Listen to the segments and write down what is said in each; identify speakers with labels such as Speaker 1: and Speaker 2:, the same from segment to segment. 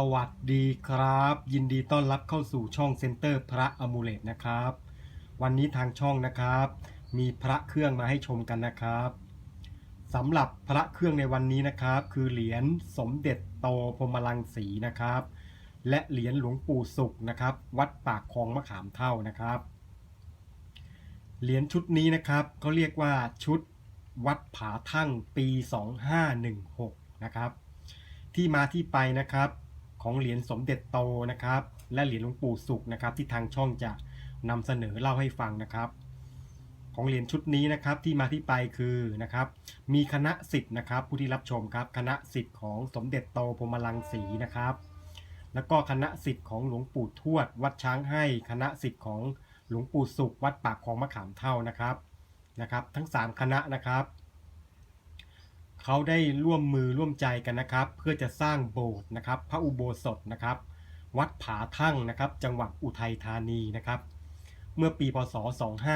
Speaker 1: สวัสดีครับ ยินดีต้อนรับเข้าสู่ช่องเซ็นเตอร์พระอมูเลตนะครับ วันนี้ทางช่องนะครับ มีพระเครื่องมาให้ชมกันนะครับสำหรับพระเครื่องในวันนี้นะครับ คือเหรียญสมเด็จโตพรมลังสีนะครับ และเหรียญหลวงปู่สุขนะครับ วัดปากคลองมะขามเท่านะครับ เหรียญชุดนี้นะครับเขาเรียกว่าชุดวัดผาทั่งปี 2516 นะครับที่มาที่ไปนะครับ ของเหรียญสมเด็จโตนะครับ และเหรียญหลวงปู่สุขนะครับ ที่ทางช่องจะนำเสนอเล่าให้ฟังนะครับ ของเหรียญชุดนี้นะครับที่มาที่ไปคือนะครับมีคณะสิทธิ์นะครับ ผู้ที่รับชมครับคณะสิทธิ์ของสมเด็จโตพรมลังสีนะครับ แล้วก็คณะสิทธิ์ของหลวงปู่ทวด วัดช้างให้คณะสิทธิ์ของหลวงปู่สุข วัดปากคลองมะขามเท่านะครับนะครับ ทั้ง 3 คณะนะครับ เขาได้ร่วมมือร่วมใจกันนะครับ เพื่อจะสร้างโบสถ์นะครับ พระอุโบสถนะครับ วัดผาทั่งนะครับ จังหวัดอุทัยธานีนะครับ เมื่อปีพศ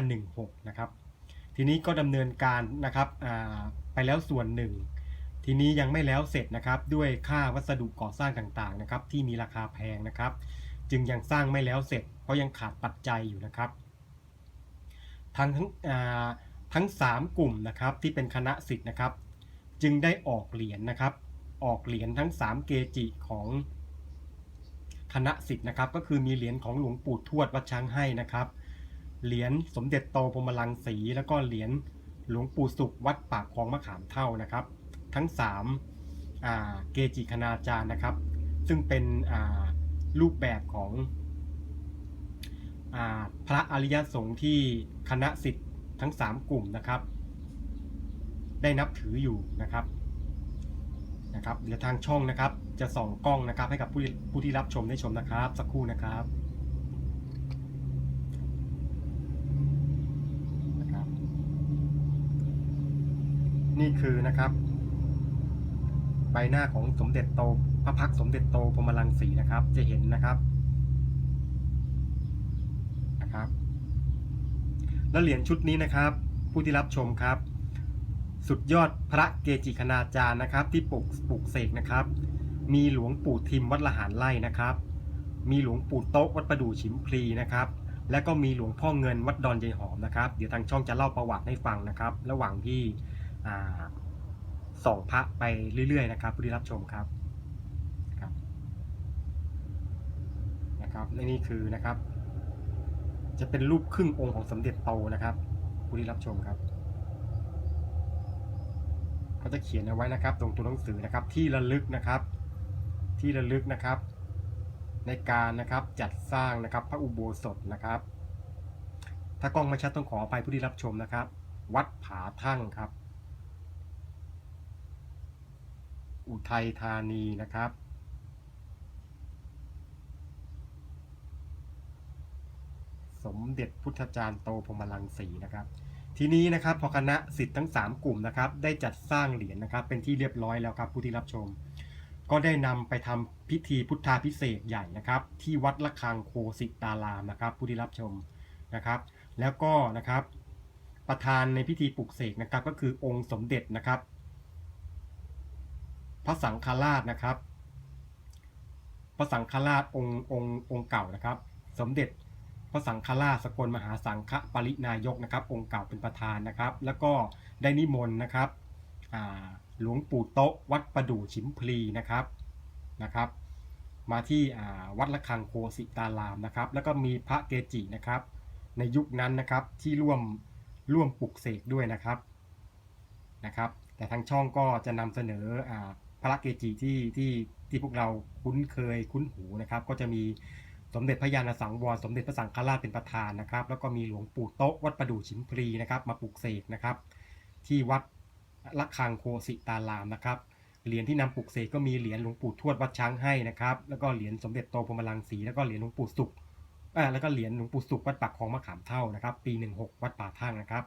Speaker 1: 2516 นะครับ ทีนี้ก็ดำเนินการนะครับไปแล้วส่วนหนึ่ง ทีนี้ยังไม่แล้วเสร็จนะครับ ด้วยค่าวัสดุก่อสร้างต่างๆนะครับ ที่มีราคาแพงนะครับ จึงยังสร้างไม่แล้วเสร็จ เพราะยังขาดปัจจัยอยู่นะครับ ทั้งทั้งทั้ง 3 กลุ่มนะครับที่เป็นคณะสิทธิ์นะครับ จึงได้ออกเหรียญนะครับ ออกเหรียญทั้ง 3 เกจิของคณะสิทธิ์นะครับ ก็คือมีเหรียญของหลวงปู่ทวดวัดช้างให้นะครับ เหรียญสมเด็จโตพรมลังสี แล้วก็เหรียญหลวงปู่สุขวัดปากคลองมะขามเท่านะครับ ทั้ง3าเกจิคณาจารย์นะครับ ซึ่งเป็นรูปแบบของอพระอริยสงฆ์ที่คณะสิทธิ์ทั้ง 3 กลุ่มนะครับ ได้นับถืออยู่นะครับนะครับเดี๋ยวทางช่องนะครับ จะส่องกล้องนะครับ ให้กับผู้ผู้ที่รับชมได้ชมนะครับ สักครู่นะครับนะครับ นี่คือนะครับ ใบหน้าของสมเด็จโตพระพักสมเด็จโตพรมลังสีนะครับ จะเห็นนะครับนะครับ แล้วเหรียญชุดนี้นะครับ ผู้ที่รับชมครับ สุดยอดพระเกจิคณาจารย์นะครับ ที่ปลุกปลุกเสกนะครับ มีหลวงปู่ทิมวัดละหารไร่นะครับ มีหลวงปู่โต๊ะวัดประดู่ฉิมพลีนะครับและก็มีหลวงพ่อเงินวัดดอนยายหอมนะครับ เดี๋ยวทางช่องจะเล่าประวัติให้ฟังนะครับ ระหว่างที่ส่องพระไปเรื่อย ๆ นะครับผู้ที่รับชมครับครับนะครับและนี่คือนะครับ จะเป็นรูปครึ่งองค์ของสมเด็จโตนะครับผู้ที่รับชมครับ เขาจะเขียนเอาไว้นะครับ ตรงตัวหนังสือนะครับ ที่ระลึกนะครับ ที่ระลึกนะครับ ในการนะครับจัดสร้างนะครับ พระอุโบสถนะครับ ถ้ากล้องไม่ชัดต้องขออภัยผู้ที่รับชมนะครับ วัดผาทั่งครับ อุทัยธานีนะครับสมเด็จพุทธจารย์โตพรมลังสีนะครับ ทีนี้นะครับพอคณะสิทธิ์ทั้ง 3 กลุ่มนะครับได้จัดสร้างเหรียญนะครับ เป็นที่เรียบร้อยแล้วครับผู้ที่รับชม ก็ได้นำไปทำพิธีพุทธาพิเศษใหญ่นะครับ ที่วัดละคังโคสิตารามนะครับ ผู้ที่รับชมนะครับ แล้วก็นะครับประธานในพิธีปลุกเสกนะครับ ก็คือองค์สมเด็จนะครับ พระสังฆราชนะครับ พระสังฆราชองค์องค์องค์เก่านะครับ สมเด็จ ระสังฆราชสกลมหาสังฆปรินายกนะครับ องค์เก่าเป็นประธานนะครับ แล้วก็ได้นิมนต์นะครับหลวงปู่โต๊ะวัดประดู่ฉิมพลีนะครับนะครับ มาที่วัดละคังโคสิตารามนะครับ แล้วก็มีพระเกจินะครับ ในยุคนั้นนะครับที่ร่วมร่วมปลุกเสกด้วยนะครับนะครับ แต่ทางช่องก็จะนำเสนออพระเกจิที่ที่ที่พวกเราคุ้นเคยคุ้นหูนะครับ ก็จะมี สมเด็จพระยาณสังวรสมเด็จพระสังฆราชเป็นประธานนะครับ แล้วก็มีหลวงปู่โต๊ะวัดประดู่ฉิมพลีนะครับ มาปลุกเสกนะครับ ที่วัดละคังโคสิตารามนะครับเหรียญที่นำปลุกเสกก็มีเหรียญหลวงปู่ทวดวัดช้างให้นะครับ แล้วก็เหรียญสมเด็จโตพรมลังสีแล้วก็เหรียญหลวงปู่สุขอ่าแล้วก็เหรียญหลวงปู่สุขวัดปากคลองมะขามเท่านะครับ ปี 16 วัดป่าทั่งนะครับ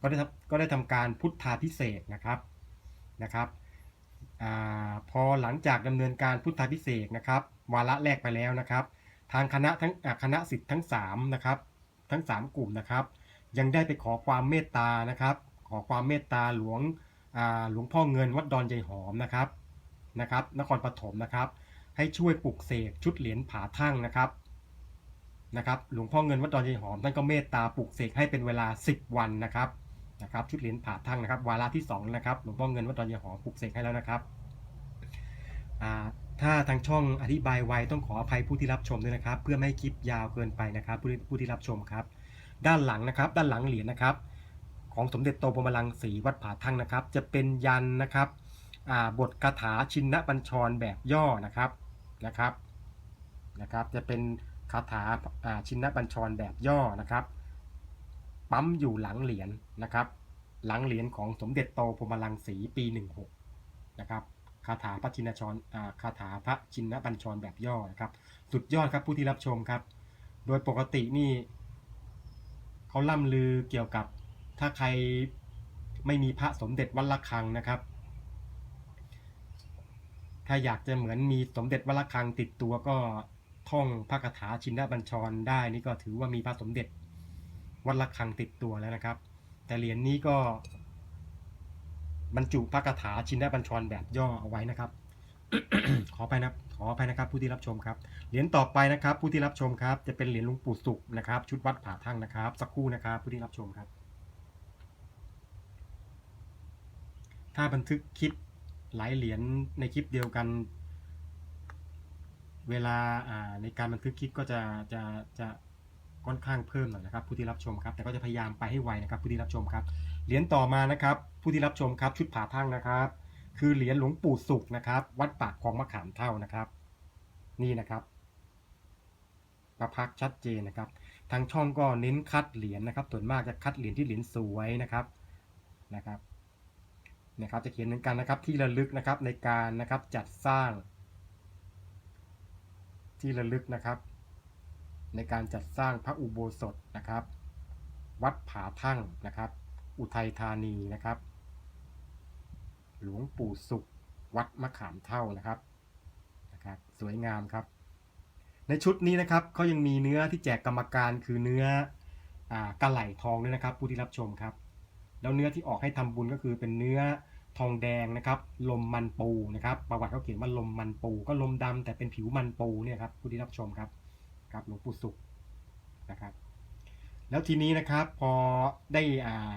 Speaker 1: ก็ได้ก็ได้ทำการพุทธาพิเศษนะครับนะครับอพอหลังจากดำเนินการพุทธาพิเศษนะครับ วาระแรกไปแล้วนะครับ ทางคณะทั้งคณะสิทธิ์ทั้ง3นะครับทั้ง 3 กลุ่มนะครับ ยังได้ไปขอความเมตตานะครับ ขอความเมตตาหลวงหลวงพ่อเงินวัดดอนยายหอมนะครับนะครับ นครปฐมนะครับ ให้ช่วยปลุกเสกชุดเหรียญผาทั่งนะครับนะครับหลวงพ่อเงินวัดดอนยายหอมท่านก็เมตตาปลุกเสกให้เป็นเวลา 10 วันนะครับนะครับชุดเหรียญผาทั่งนะครับ วาระที่สองนะครับหลวงพ่อเงินวัดดอนยายหอมปลุกเสกให้แล้วนะครับ ถ้าทางช่องอธิบายไวต้องขออภัยผู้ที่รับชมด้วยนะครับ เพื่อไม่ให้คลิปยาวเกินไปนะครับผู้ที่ผู้ที่รับชมครับ ด้านหลังนะครับ ด้านหลังเหรียญนะครับ ของสมเด็จโตพรหมลังสีวัดผาทั่งนะครับ จะเป็นยันนะครับบทคาถาชินบัญชรแบบย่อนะครับนะครับนะครับ จะเป็นคาถาาชินบัญชรแบบย่อนะครับ ปั๊มอยู่หลังเหรียญนะครับ หลังเหรียญของสมเด็จโตพรหมลังสีปี 16 นะครับ คาถาพระชินชรคาถาพระชินบัญชรแบบย่อนะครับ สุดยอดครับผู้ที่รับชมครับ โดยปกตินี่เขาล่ำลือเกี่ยวกับถ้าใครไม่มีพระสมเด็จวัดละคังนะครับ ถ้าอยากจะเหมือนมีสมเด็จวัดละคังติดตัวก็ท่องพระคาถาชินบัญชรได้นี่ก็ถือว่ามีพระสมเด็จวัดละคังติดตัวแล้วนะครับ แต่เหรียญนี้ก็ บรรจุพระคาถาชินบัญชรแบบย่อเอาไว้นะครับ ขอไปนะขอไปนะครับผู้ที่รับชมครับเหรียญต่อไปนะครับ ผู้ที่รับชมครับ จะเป็นเหรียญหลวงปู่สุขนะครับ ชุดวัดผาทั่งนะครับ สักครู่นะครับ ผู้ที่รับชมครับ ถ้าบันทึกคลิปหลายเหรียญในคลิปเดียวกัน เวลาอ่าในการบันทึกคลิปก็จะจะจะ ค่อนข้างเพิ่มหน่อยนะครับผู้ที่รับชมครับแต่ก็จะพยายามไปให้ไวนะครับผู้ที่รับชมครับเหรียญต่อมานะครับ ผู้ที่รับชมครับชุดผาทั่งนะครับ คือเหรียญหลวงปู่สุขนะครับ วัดปากคลองมะขามเท่านะครับ นี่นะครับประพักชัดเจนนะครับ ทางช่องก็เน้นคัดเหรียญนะครับ ส่วนมากจะคัดเหรียญที่เหรียญสวยนะครับนะครับนะครับ จะเขียนเหมือนกันนะครับที่ระลึกนะครับในการนะครับจัดสร้าง ที่ระลึกนะครับ ในการจัดสร้างพระอุโบสถนะครับ วัดผาทั่งนะครับ อุทัยธานีนะครับ หลวงปู่สุข วัดมะขามเท่านะครับนะครับสวยงามครับ ในชุดนี้นะครับเขายังมีเนื้อที่แจกกรรมการคือเนื้ออ่ากระไหล่ทองด้วยนะครับ ผู้ที่รับชมครับ แล้วเนื้อที่ออกให้ทำบุญก็คือเป็นเนื้อทองแดงนะครับ ลมมันปูนะครับ ประวัติเขาเขียนว่าลมมันปู ก็ลมดำแต่เป็นผิวมันปูเนี่ยครับผู้ที่รับชมครับ ครับหลวงปู่สุขนะครับ แล้วทีนี้นะครับพอได้อ่า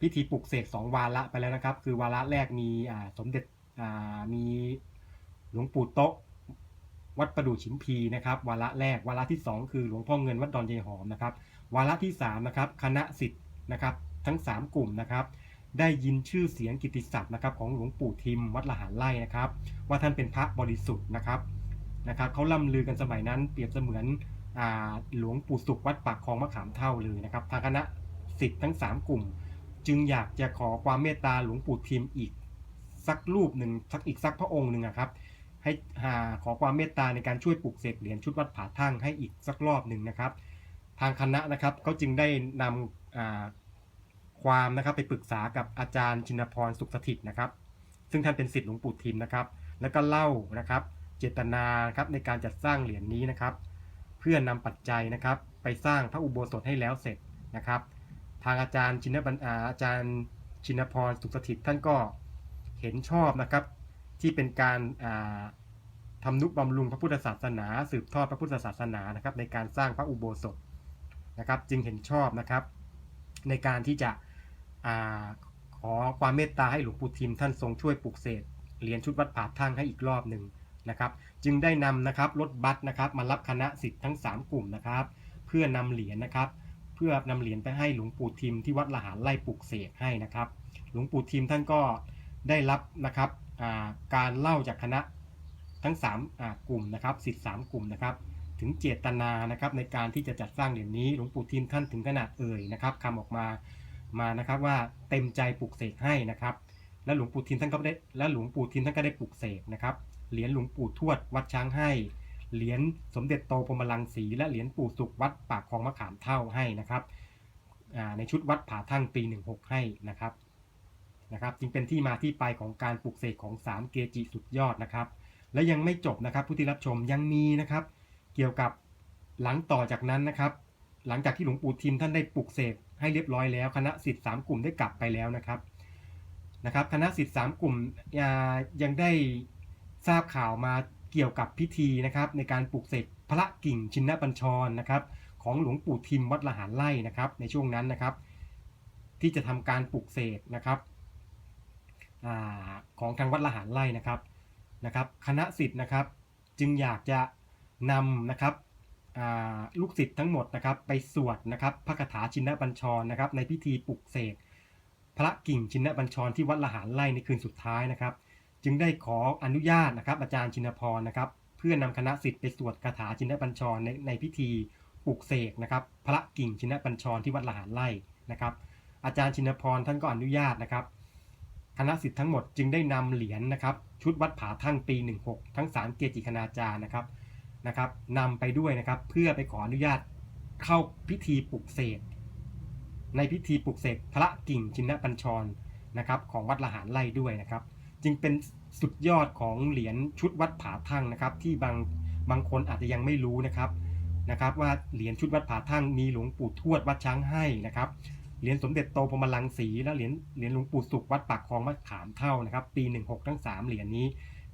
Speaker 1: พิธีปลุกเสกสองวาระไปแล้วนะครับ คือวาระแรกมีอ่าสมเด็จอ่ามีหลวงปู่โต๊ะวัดประดู่ฉิมพีนะครับ วาระแรกวาระที่2คือหลวงพ่อเงินวัดดอนเยหอมนะครับ วาระที่3นะครับคณะสิทธิ์นะครับ ทั้ง3กลุ่มนะครับได้ยินชื่อเสียงกิติศัพท์นะครับของหลวงปู่ทิมวัดละหารไร่นะครับ ว่าท่านเป็นพระบริสุทธิ์นะครับ นะครับเขาล่ำลือกันสมัยนั้นเปรียบเสมือนอหลวงปู่สุขวัดปากคลองมะขามเท่าเลยนะครับ ทางคณะสิทธิ์ทั้ง 3 กลุ่ม จึงอยากจะขอความเมตตาหลวงปู่ทิมอีกสักรูปหนึ่งสักอีกสักพระองค์หนึ่งอะครับ ให้หาขอความเมตตาในการช่วยปลุกเสกเหรียญชุดวัดผาทั่งให้อีกสักรอบหนึ่งนะครับ ทางคณะนะครับเขาจึงได้นำความนะครับไปปรึกษากับอาจารย์ชินพรสุขสถิตนะครับ ซึ่งท่านเป็นศิษย์หลวงปู่ทิมนะครับ แล้วก็เล่านะครับ เจตนาครับในการจัดสร้างเหรียญนี้นะครับ เพื่อนำปัจจัยนะครับ ไปสร้างพระอุโบสถให้แล้วเสร็จนะครับ ทางอาจารย์ชินบัญอาอาจารย์ชินพรสุขสถิตท่านก็เห็นชอบนะครับ ที่เป็นการาทำนุบำรุงพระพุทธศาสนา สืบทอดพระพุทธศาสนานะครับ ในการสร้างพระอุโบสถนะครับ จึงเห็นชอบนะครับ ในการที่จะอขอความเมตตาให้หลวงปู่ทิมท่านทรงช่วยปลุกเสกเหรียญชุดวัดผาทั่งให้อีกรอบหนึ่ง นะครับจึงได้นำนะครับรถบัสนะครับมารับคณะสิทธิ์ทั้ง 3 กลุ่มนะครับ เพื่อนำเหรียญนะครับ เพื่อนำเหรียญไปให้หลวงปู่ทิมที่วัดละหารไล่ปลุกเสกให้นะครับ หลวงปู่ทิมท่านก็ได้รับนะครับการเล่าจากคณะทั้ง3กลุ่มนะครับสิทธิ์3กลุ่มนะครับ ถึงเจตนานะครับในการที่จะจัดสร้างเหรียญนี้หลวงปู่ทิมท่านถึงขนาดเอ่ยนะครับคำออกมามานะครับว่าเต็มใจปลุกเสกให้นะครับ และหลวงปู่ทิมท่านก็ได้และหลวงปู่ทิมท่านก็ได้ปลุกเสกนะครับ เหรียญหลวงปู่ทวดวัดช้างให้ เหรียญสมเด็จโตพรมลังสีและเหรียญปู่สุขวัดปากคลองมะขามเท่าให้นะครับในชุดวัดผาทั่งปี 16 ให้นะครับนะครับ จึงเป็นที่มาที่ไปของการปลุกเสกของ 3 เกจิสุดยอดนะครับ และยังไม่จบนะครับผู้ที่รับชมยังมีนะครับ เกี่ยวกับหลังต่อจากนั้นนะครับ หลังจากที่หลวงปู่ทิมท่านได้ปลุกเสกให้เรียบร้อยแล้วคณะสิทธิ์สามกลุ่มได้กลับไปแล้วนะครับนะครับ คณะสิทธิ์สามกลุ่มยังได้ ทราบข่าวมาเกี่ยวกับพิธีนะครับในการปลูกเสกพระกิ่งชินบัญชรนะครับของหลวงปู่ทิมวัดละหารไร่นะครับในช่วงนั้นนะครับ ที่จะทำการปลูกเสกนะครับอของทางวัดละหารไร่นะครับนะครับ คณะสิทธิ์นะครับจึงอยากจะนำนะครับลูกศิษย์ทั้งหมดนะครับไปสวดนะครับพระคาถาชินบัญชรนะครับในพิธีปลุกเสกพระกิ่งชินบัญชรที่วัดละหารไร่ในคืนสุดท้ายนะครับ จึงได้ขออนุญาตนะครับอาจารย์ชินพรนะครับ เพื่อนำคณะสิทธิ์ไปสวดคาถาชินบัญชรในในพิธีปลุกเสกนะครับ พระกิ่งชินบัญชรที่วัดละหารไร่นะครับ อาจารย์ชินพรท่านก็อนุญาตนะครับ คณะสิทธิ์ทั้งหมดจึงได้นำเหรียญนะครับ ชุดวัดผาทั่งปี 16 ทั้งสามเกจิคณาจารย์นะครับนะครับนำไปด้วยนะครับ เพื่อไปขออนุญาตเข้าพิธีปลุกเสกในพิธีปลุกเสกพระกิ่งชินบัญชรนะครับ ของวัดละหารไร่ด้วยนะครับ จึงเป็นสุดยอดของเหรียญชุดวัดผาทั่งนะครับ ที่บางบางคนอาจจะยังไม่รู้นะครับนะครับว่าเหรียญชุดวัดผาทั่งมีหลวงปู่ทวดวัดช้างให้นะครับเหรียญสมเด็จโตพรมลังสีและเหรียญเหรียญหลวงปู่สุขวัดปากคลองวัดขามเท่านะครับ ปี 16 ทั้ง 3 เหรียญนี้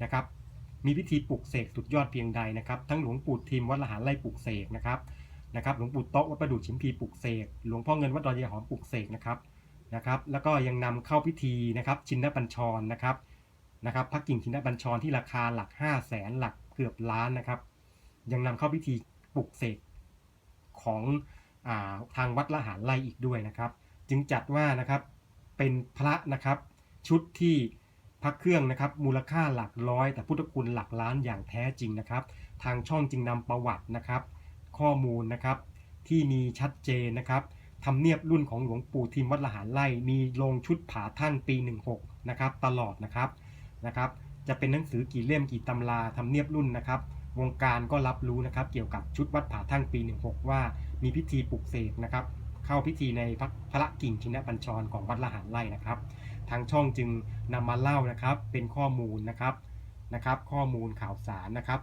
Speaker 1: นะครับ มีพิธีปลุกเสกสุดยอดเพียงใดนะครับ ทั้งหลวงปู่ทิมวัดละหารไร่ปลุกเสกนะครับนะครับหลวงปู่โต๊ะวัดประดู่ชิมพีปลุกเสกหลวงพ่อเงินวัดดอยยาหอมปลุกเสกนะครับนะครับ แล้วก็ยังนำเข้าพิธีนะครับ ชินบัญชรนะครับ นะครับพระกิ่งชินบัญชรที่ราคาหลัก 5 0 0แสนหลักเกือบล้านนะครับ ยังนำเข้าพิธีปลุกเสกของอาทางวัดละหารไร่อีกด้วยนะครับ จึงจัดว่านะครับเป็นพระนะครับชุดที่พระเครื่องนะครับมูลค่าหลักร้อย แต่พุทธคุณหลักล้านอย่างแท้จริงนะครับ ทางช่องจึงนำประวัตินะครับ ข้อมูลนะครับที่มีชัดเจนนะครับทำเนียบรุ่นของหลวงปู่ทิมวัดละหารไร่มีลงชุดผาทั่งปี 16นะครับตลอดนะครับ นะครับ จะเป็นหนังสือกี่เล่มกี่ตำราทำเนียบรุ่นนะครับ วงการก็รับรู้นะครับเกี่ยวกับชุดวัดผาทั่งปี 16 ว่ามีพิธีปลุกเสกนะครับ เข้าพิธีในพระพระกิ่งชินบัญชรของวัดละหารไร่นะครับ ทางช่องจึงนำมาเล่านะครับเป็นข้อมูลนะครับนะครับ ข้อมูลข่าวสารนะครับ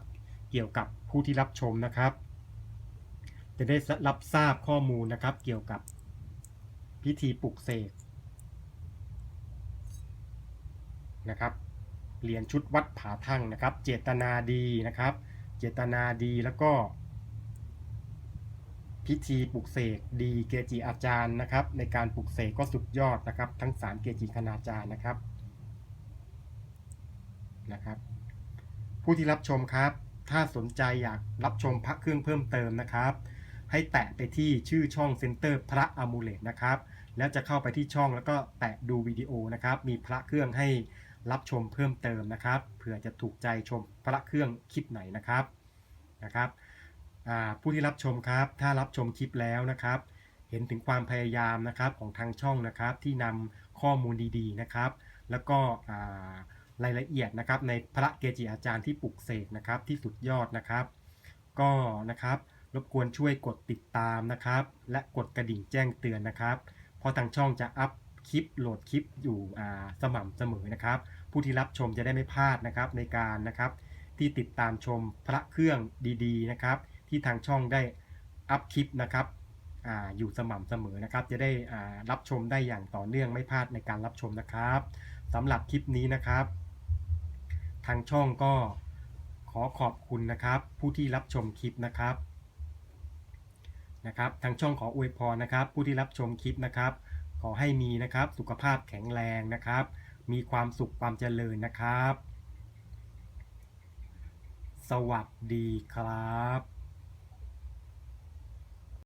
Speaker 1: เกี่ยวกับผู้ที่รับชมนะครับ จะได้รับทราบข้อมูลนะครับ เกี่ยวกับพิธีปลุกเสกนะครับ เหรียญชุดวัดผาทั่งนะครับ เจตนาดีนะครับ เจตนาดีแล้วก็ พิธีปลุกเสกดีเกจิอาจารย์นะครับ ในการปลุกเสกก็สุดยอดนะครับ ทั้งสามเกจิคณาจารย์นะครับนะครับ ผู้ที่รับชมครับ ถ้าสนใจอยากรับชมพระเครื่องเพิ่มเติมนะครับ ให้แตะไปที่ชื่อช่องเซ็นเตอร์พระอมูเลตนะครับ แล้วจะเข้าไปที่ช่องแล้วก็แตะดูวิดีโอนะครับ มีพระเครื่องให้ รับชมเพิ่มเติมนะครับเผื่อจะถูกใจชมพระเครื่องคลิปไหนนะครับนะครับผู้ที่รับชมครับ ถ้ารับชมคลิปแล้วนะครับ เห็นถึงความพยายามนะครับของทางช่องนะครับที่นำข้อมูลดีๆนะครับ แล้วก็รายละเอียดนะครับในพระเกจิอาจารย์ที่ปลุกเสกนะครับที่สุดยอดนะครับ ก็นะครับรบกวนช่วยกดติดตามนะครับ และกดกระดิ่งแจ้งเตือนนะครับ เพราะทางช่องจะอัพคลิปโหลดคลิปอยู่สม่ำเสมอนะครับ ผู้ที่รับชมจะได้ไม่พลาดนะครับในการนะครับ ที่ติดตามชมพระเครื่องดีๆนะครับ ที่ทางช่องได้อัพคลิปนะครับออยู่สม่ำเสมอนะครับ จะได้รับชมได้อย่างต่อเนื่องไม่พลาดในการรับชมนะครับสำหรับคลิปนี้นะครับ ทางช่องก็ขอขอบคุณนะครับ ผู้ที่รับชมคลิปนะครับนะครับ ทางช่องขออวยพรนะครับ ผู้ที่รับชมคลิปนะครับ ขอให้มีนะครับสุขภาพแข็งแรงนะครับ มีความสุขความเจริญนะครับ สวัสดีครับ